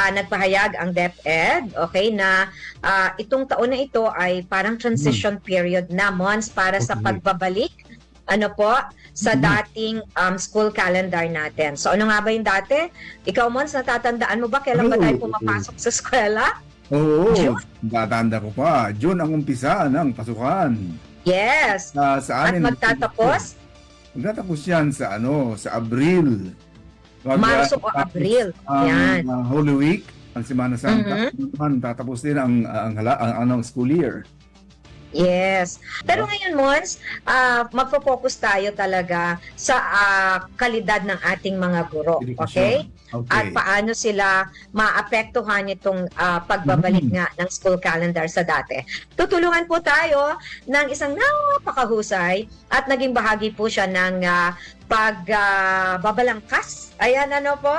ah, nagpahayag ang DepEd, okay, na ah, itong taon na ito ay parang transition period na months para sa Okay. pagbabalik ano po, sa Mhm. dating um, school calendar natin. So ano nga ba yung dati? Ikaw, Mons, natatandaan mo ba kailan ba Oo. tayo pumapasok sa eskwela? Oo, June? tatanda ko pa. June ang umpisa ng pasukan. Yes. Ah, sa At amin, magtatapos Magtatapos yan sa ano, sa Abril. Marso o Abril. Ang Yan. ah, Holy Week, ang Semana Santa, Mhm. naman tatapos din ang ang, hala, ang, anong school year. Yes. Pero ngayon, Mons, ah magfo-focus tayo talaga sa ah, kalidad ng ating mga guro. Okay? Okay. At paano sila maapektuhan itong ah, pagbabalik Mhm. nga ng school calendar sa dati. Tutulungan po tayo ng isang napakahusay at naging bahagi po siya ng ah, pagbabalangkas. Ayan ano po,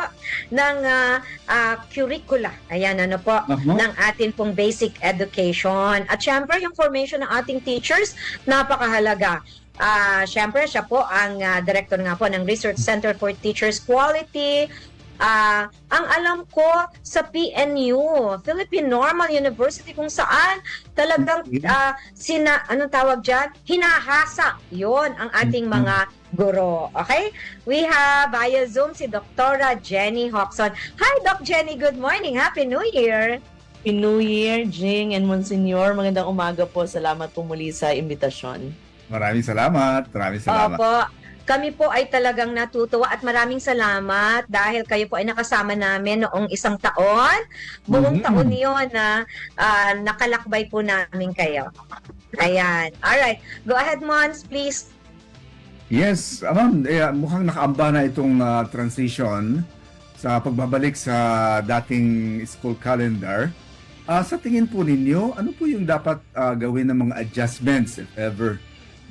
ng ah, ah, curricula. Ayan ano po, Aha. ng atin pong basic education. At syempre, yung formation ng ating teachers, napakahalaga. Ah, syempre, siya po ang ah, director nga po ng Research Center for Teachers Quality. Ah, ang alam ko sa PNU, Philippine Normal University kung saan talagang ah, sina anong tawag diyan? Hinahasa 'yon ang ating Mhm. mga guro. Okay? We have via Zoom si Dr. Jenny Hoxon. Hi Doc Jenny, good morning. Happy New Year. Happy New Year, Jing and Monsignor. Magandang umaga po. Salamat po muli sa imbitasyon. Maraming salamat. Maraming salamat. Opo. Kami po ay talagang natutuwa at maraming salamat dahil kayo po ay nakasama namin noong isang taon. Buong Mhm. taon niyon na ah, nakalakbay po namin kayo. Ayan. Alright. Go ahead, Mons, please. Yes, ah, ma'am, eh, mukhang nakaamba na itong ah, transition sa pagbabalik sa dating school calendar. Ah, sa tingin po ninyo, ano po yung dapat ah, gawin ng mga adjustments, if ever,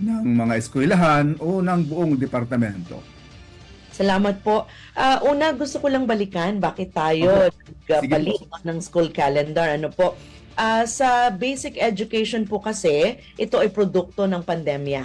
ng mga eskwelahan o ng buong departamento? Salamat po. Ah, una, gusto ko lang balikan bakit tayo Sige balik ng school calendar. Ano po? Ah, sa basic education po kasi, ito ay produkto ng pandemya.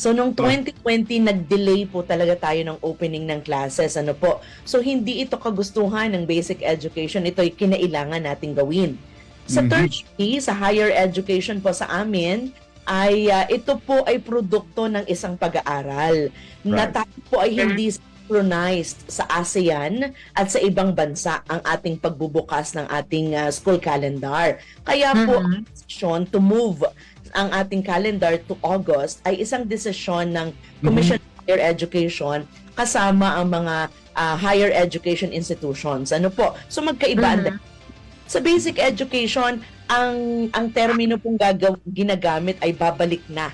So, nung 2020, nag-delay po talaga tayo ng opening ng classes. Ano po? So, hindi ito kagustuhan ng basic education. Ito ay kinailangan nating gawin. Sa tertiary, sa higher education po sa amin, ay ah, ito po ay produkto ng isang pag-aaral na Right. tayo po ay hindi synchronized sa ASEAN at sa ibang bansa ang ating pagbubukas ng ating ah, school calendar. Kaya po ang desisyon to move ang ating calendar to August ay isang desisyon ng Commission on Higher Education kasama ang mga ah, higher education institutions. Ano po? So magkaiba Mhm. sa basic education, ang ang termino pong gagaw, ginagamit ay babalik na.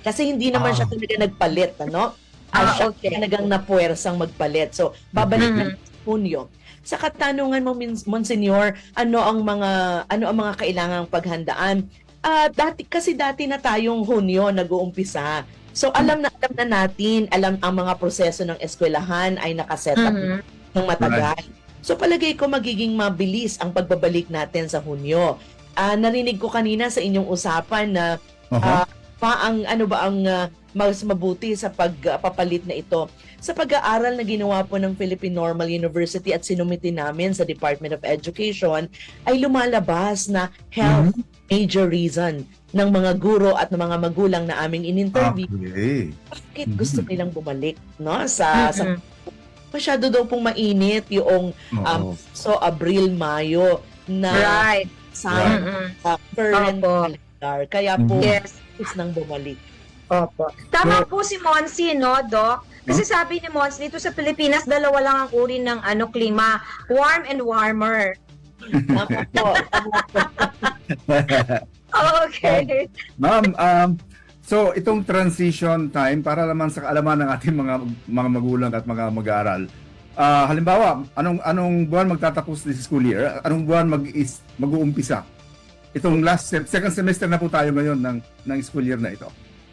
Kasi hindi naman Ah. siya talaga nagpalit, ano? Ay Ah, siya okay. talagang napuwersang magpalit. So, babalik Mhm. na sa Hunyo. Sa katanungan mo, Monsignor, ano ang mga ano ang mga kailangang paghandaan? Ah, dati kasi dati na tayong Hunyo nag-uumpisa. So alam na alam na natin, alam ang mga proseso ng eskwelahan ay nakaset up Mhm. ng matagal. So palagay ko magiging mabilis ang pagbabalik natin sa Hunyo. Ah, narinig ko kanina sa inyong usapan na ah, pa ang ano ba ang ah, mas mabuti sa pagpapalit na ito. Sa pag-aaral na ginawa po ng Philippine Normal University at sinumiti namin sa Department of Education ay lumalabas na health major reason ng mga guro at ng mga magulang na aming in-interview Okay. bakit Mhm. gusto nilang bumalik no sa sa Mhm. masyado daw pong mainit yung um, so Abril Mayo na Right. Sa Mhm. sa current Opo. calendar kaya po. Yes. is nang bumalik Opo. Tama po si Monsi, no, Doc? Kasi sabi ni Mons, dito sa Pilipinas, dalawa lang ang uri ng ano klima, warm and warmer. Tama po. Tama po. Okay. Ma'am, um, so itong transition time para naman sa kaalaman ng ating mga mga magulang at mga mag-aaral. Ah, halimbawa, anong anong buwan magtatapos this school year? Anong buwan mag is, mag-uumpisa? Itong last sem- second semester na po tayo ngayon ng ng school year na ito.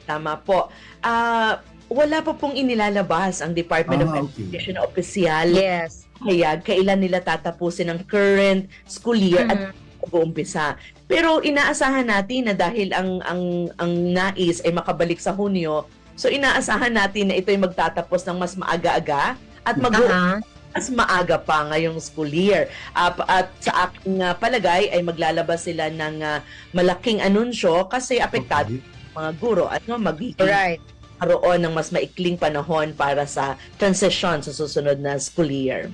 Tama po. Ah, wala pa pong inilalabas ang Department of Ah, okay. Education na opisyal Yes. kaya kailan nila tatapusin ang current school year at Mhm. mag-uumpisa. Pero inaasahan natin na dahil ang ang ang nais ay makabalik sa Hunyo, so inaasahan natin na ito ay magtatapos ng mas maaga-aga at mag Aha. mas maaga pa ngayong school year. Pa- at sa aking ah, palagay ay maglalabas sila ng ah, malaking anunsyo kasi apektado Okay. mga guro at no, magiging Right. karoon ng mas maikling panahon para sa transition sa susunod na school year.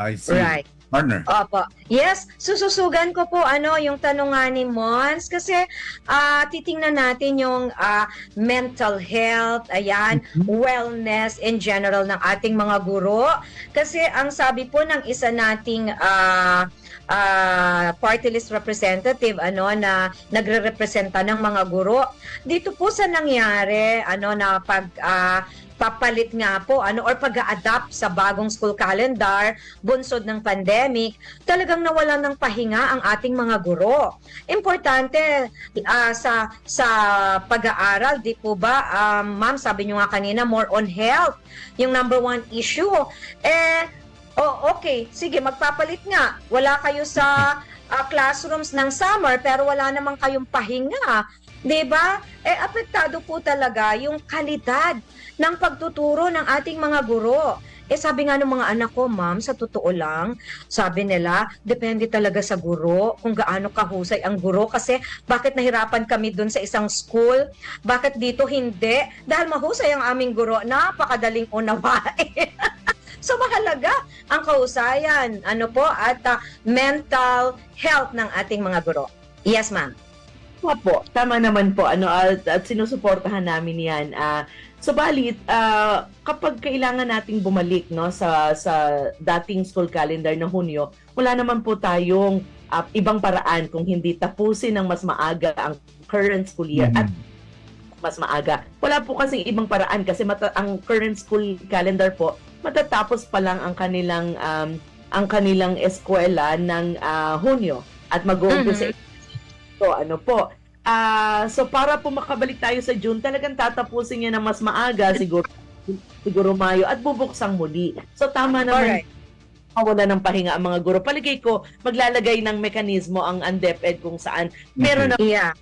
I see. Right. Partner. Opo. Yes, sususugan ko po ano yung tanong nga ni Mons kasi ah titingnan natin yung ah, mental health, ayan, wellness in general ng ating mga guro kasi ang sabi po ng isa nating ah ah, party list representative ano na nagre-representa ng mga guro dito po sa nangyari ano na pag ah, papalit nga po ano or pag-adapt sa bagong school calendar bunsod ng pandemic, talagang nawalan ng pahinga ang ating mga guro. Importante ah, sa sa pag-aaral, di po ba, um, ma'am, sabi nyo nga kanina, more on health, yung number one issue. Eh, oh, okay, sige, magpapalit nga. Wala kayo sa ah, classrooms ng summer, pero wala namang kayong pahinga. 'Di ba? Eh apektado po talaga yung kalidad ng pagtuturo ng ating mga guro. Eh sabi nga ng mga anak ko, ma'am, sa totoo lang, sabi nila, depende talaga sa guro kung gaano kahusay ang guro kasi bakit nahirapan kami dun sa isang school, bakit dito hindi? Dahil mahusay ang aming guro, napakadaling unawain. so mahalaga ang kahusayan, ano po, at ah, mental health ng ating mga guro. Yes, ma'am. Tama po, tama naman po ano at, at sinusuportahan namin 'yan. Ah, subalit ah, kapag kailangan nating bumalik no sa sa dating school calendar na Hunyo, wala naman po tayong ah, ibang paraan kung hindi tapusin ng mas maaga ang current school year at mas maaga. Wala po kasing ibang paraan kasi mata- ang current school calendar po matatapos pa lang ang kanilang um, ang kanilang eskwela ng ah, Hunyo at mag-uumpisa So ano po, ah so para po makabalik tayo sa June, talagang tatapusin niya na mas maaga siguro siguro Mayo at bubuksang muli. So tama naman Alright. mawala ng pahinga ang mga guro. Paligay ko, maglalagay ng mekanismo ang UNDEPED kung saan meron na Yeah.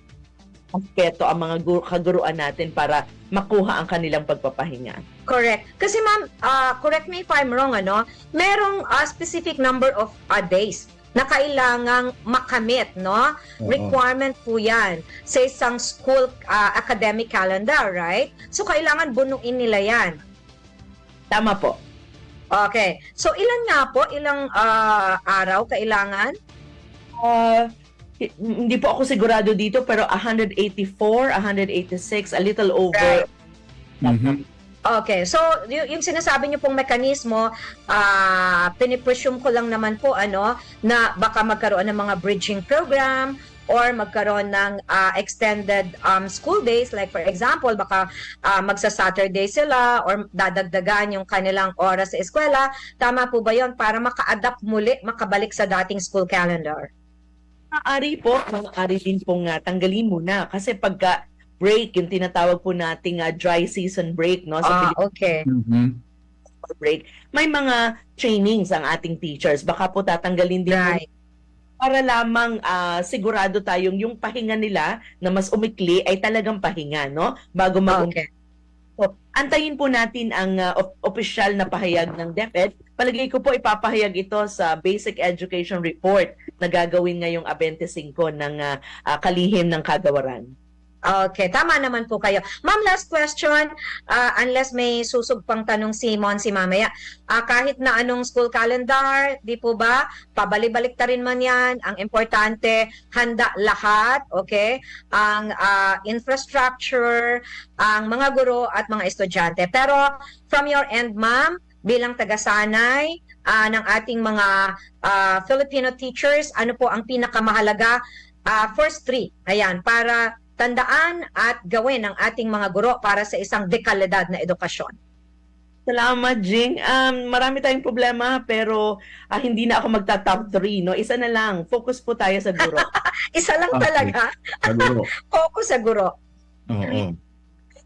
aspeto ang mga guro, kaguruan natin para makuha ang kanilang pagpapahinga. Correct. Kasi ma'am, ah, correct me if I'm wrong, ano, merong ah, specific number of ah, days na kailangang makamit, no? Oo. Requirement po yan sa isang school ah, academic calendar, right? So, kailangan bunuin nila yan. Tama po. Okay. So, ilan nga po? Ilang ah, araw kailangan? Hi- hindi po ako sigurado dito pero 184, 186, a little over. Right. Mhm. Okay, so yung sinasabi niyo pong mekanismo, ah pinipresume ko lang naman po ano na baka magkaroon ng mga bridging program or magkaroon ng ah, extended um, school days like for example baka ah, magsa-Saturday sila or dadagdagan yung kanilang oras sa eskwela. Tama po ba 'yon para maka-adapt muli, makabalik sa dating school calendar? Maaari po, maaari din pong uh, tanggalin muna kasi pagka break, yung tinatawag po nating uh, dry season break, no? Sa Ah, okay. Mhm. Philippine break, may mga trainings ang ating teachers. Baka po tatanggalin din Right. para lamang ah, sigurado tayong yung pahinga nila na mas umikli ay talagang pahinga, no? Bago mag Okay. So, antayin po natin ang uh, op- opisyal na pahayag ng DepEd. Palagay ko po ipapahayag ito sa Basic Education Report na gagawin ngayong 25 ng uh, uh, kalihim ng kagawaran. Okay, tama naman po kayo. Ma'am, last question. Ah, unless may susog pang tanong si Mon si mamaya. Ah, kahit na anong school calendar, di po ba? Pabalik-balik ta rin man yan. Ang importante, handa lahat, okay? Ang ah, infrastructure, ang mga guro at mga estudyante. Pero from your end, ma'am, bilang taga-sanay ah, ng ating mga ah, Filipino teachers, ano po ang pinakamahalaga? Ah, first three, ayan, para tandaan at gawin ng ating mga guro para sa isang dekalidad na edukasyon. Salamat, Jing. Um, marami tayong problema pero ah, hindi na ako magta-top 3. No? Isa na lang. Focus po tayo sa guro. Isa lang Okay. talaga, Siguro. focus sa guro. Oo.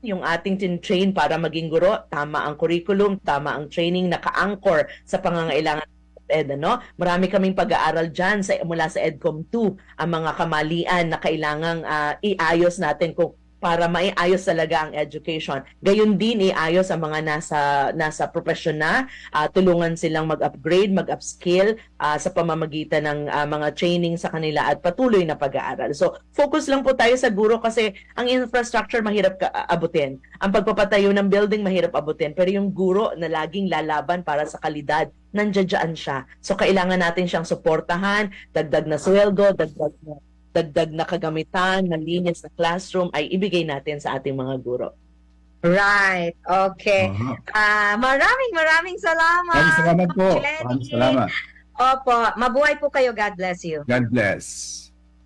yung ating tin-train para maging guro, tama ang curriculum, tama ang training, naka-anchor sa pangangailangan ng ed, ano? Marami kaming pag-aaral dyan sa, mula sa EDCOM 2, ang mga kamalian na kailangang ah, iayos natin kung para maiayos talaga ang education. Gayun din iayos ang mga nasa nasa profesyon na, ah, tulungan silang mag-upgrade, mag-upskill ah, sa pamamagitan ng ah, mga training sa kanila at patuloy na pag-aaral. So, focus lang po tayo sa guro kasi ang infrastructure mahirap ka, abutin. Ang pagpapatayo ng building mahirap abutin, pero yung guro na laging lalaban para sa kalidad, nandiyan siya. So, kailangan natin siyang suportahan, dagdag na sweldo, dagdag na dagdag na kagamitan, na linis na classroom ay ibigay natin sa ating mga guro. Right. Okay. Aha. Ah, maraming maraming salamat. Maraming salamat po. Maraming salamat. Opo, mabuhay po kayo. God bless you. God bless.